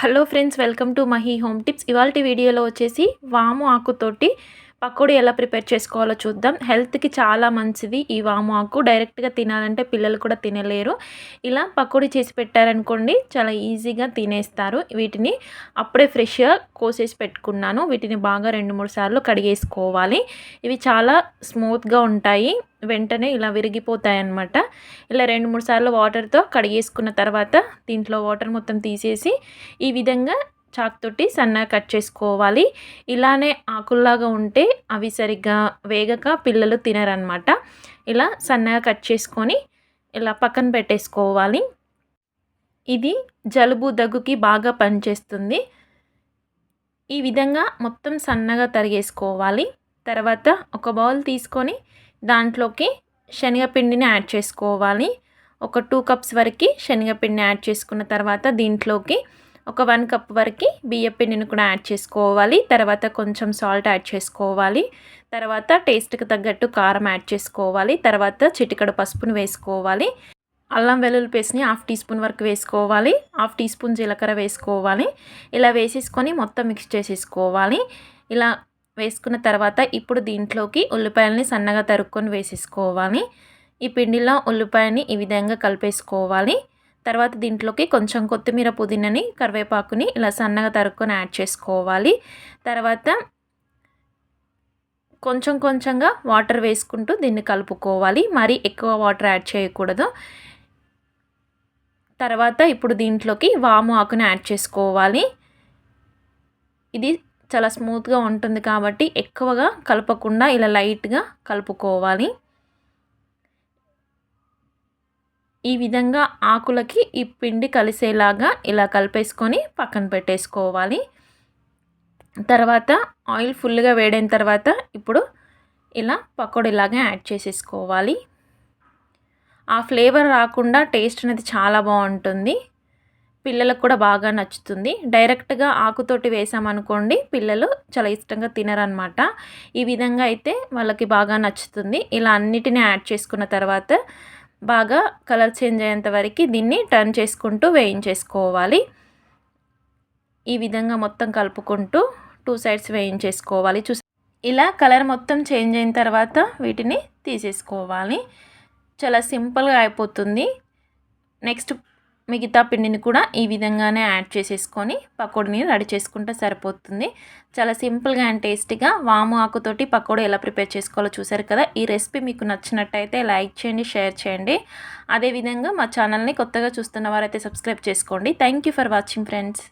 Hello friends welcome to Mahi home tips ఇవాళ వీడియోలో వచ్చేసి వాము ఆకుతోటి పకోడీ ఎలా ప్రిపేర్ చేసుకోవాలో చూద్దాం. హెల్త్కి చాలా మంచిది ఈ వామాకు డైరెక్ట్గా తినాలంటే పిల్లలు కూడా తినలేరు. ఇలా పకోడీ చేసి పెట్టారనుకోండి చాలా ఈజీగా తినేస్తారు. వీటిని అప్పుడే ఫ్రెష్గా కోసేసి పెట్టుకున్నాను. వీటిని బాగా రెండు మూడు సార్లు కడిగేసుకోవాలి. ఇవి చాలా స్మూత్గా ఉంటాయి. వెంటనే ఇలా విరిగిపోతాయి అన్నమాట ఇలా రెండు మూడు సార్లు వాటర్తో కడిగేసుకున్న తర్వాత దీంట్లో వాటర్ మొత్తం తీసేసి ఈ విధంగా చాక్ తోటి సన్నగా కట్ చేసుకోవాలి. ఇలానే ఆకుల్లాగా ఉంటే అవి సరిగ్గా వేగక పిల్లలు తినరనమాట ఇలా సన్నగా కట్ చేసుకొని ఇలా పక్కన పెట్టేసుకోవాలి. ఇది జలుబు దగ్గుకి బాగా పనిచేస్తుంది. ఈ విధంగా మొత్తం సన్నగా తరిగేసుకోవాలి. తర్వాత ఒక బౌల్ తీసుకొని దాంట్లోకి శనగపిండిని యాడ్ చేసుకోవాలి. ఒక టూ కప్స్ వరకు శనగపిండిని యాడ్ చేసుకున్న తర్వాత దీంట్లోకి ఒక వన్ కప్ వరకు బియ్య పిండిని కూడా యాడ్ చేసుకోవాలి. తర్వాత కొంచెం సాల్ట్ యాడ్ చేసుకోవాలి. తర్వాత టేస్ట్కి తగ్గట్టు కారం యాడ్ చేసుకోవాలి. తర్వాత చిటికడ పసుపును వేసుకోవాలి. అల్లం వెల్లుల్లి పేస్ట్ని హాఫ్ టీ స్పూన్ వరకు వేసుకోవాలి. హాఫ్ టీ స్పూన్ జీలకర్ర వేసుకోవాలి. ఇలా వేసేసుకొని మొత్తం మిక్స్ చేసేసుకోవాలి. ఇలా వేసుకున్న తర్వాత ఇప్పుడు దీంట్లోకి ఉల్లిపాయలని సన్నగా తరుక్కొని వేసేసుకోవాలి. ఈ పిండిలో ఉల్లిపాయని ఈ విధంగా కలిపేసుకోవాలి. తర్వాత దీంట్లోకి కొంచెం కొత్తిమీర పుదీనని కరివేపాకుని ఇలా సన్నగా తరుక్కొని యాడ్ చేసుకోవాలి. తర్వాత కొంచెం కొంచెంగా వాటర్ వేసుకుంటూ దీన్ని కలుపుకోవాలి. మరి ఎక్కువ వాటర్ యాడ్ చేయకూడదు. తర్వాత ఇప్పుడు దీంట్లోకి వాము ఆకుని యాడ్ చేసుకోవాలి. ఇది చాలా స్మూత్గా ఉంటుంది కాబట్టి ఎక్కువగా కలపకుండా ఇలా లైట్గా కలుపుకోవాలి. ఈ విధంగా ఆకులకి ఈ పిండి కలిసేలాగా ఇలా కలిపేసుకొని పక్కన పెట్టేసుకోవాలి. తర్వాత ఆయిల్ ఫుల్గా వేడైన తర్వాత ఇప్పుడు ఇలా పకోడీలాగా యాడ్ చేసేసుకోవాలి. ఆ ఫ్లేవర్ రాకుండా టేస్ట్ అనేది చాలా బాగుంటుంది. పిల్లలకు కూడా బాగా నచ్చుతుంది. డైరెక్ట్గా ఆకుతోటి వేసామనుకోండి పిల్లలు చాలా ఇష్టంగా తినరనమాట. ఈ విధంగా అయితే వాళ్ళకి బాగా నచ్చుతుంది. ఇలా అన్నిటిని యాడ్ చేసుకున్న తర్వాత బాగా కలర్ చేంజ్ అయ్యేంత వరకు దీన్ని టర్న్ చేసుకుంటూ వేయించేసుకోవాలి. ఈ విధంగా మొత్తం కలుపుకుంటూ టూ సైడ్స్ వేయించేసుకోవాలి. చూసి ఇలా కలర్ మొత్తం చేంజ్ అయిన తర్వాత వీటిని తీసేసుకోవాలి. చాలా సింపుల్గా అయిపోతుంది. నెక్స్ట్ మిగతా పిండిని కూడా ఈ విధంగానే యాడ్ చేసేసుకొని పకోడీని రెడీ చేసుకుంటే సరిపోతుంది. చాలా సింపుల్గా అండ్ టేస్టీగా వాము ఆకుతోటి పకోడీ ఎలా ప్రిపేర్ చేసుకోవాలో చూసారు కదా? ఈ రెసిపీ మీకు నచ్చినట్టయితే లైక్ చేయండి షేర్ చేయండి. అదేవిధంగా మా ఛానల్ని కొత్తగా చూస్తున్న వారైతే సబ్స్క్రైబ్ చేసుకోండి. Thank for watching friends.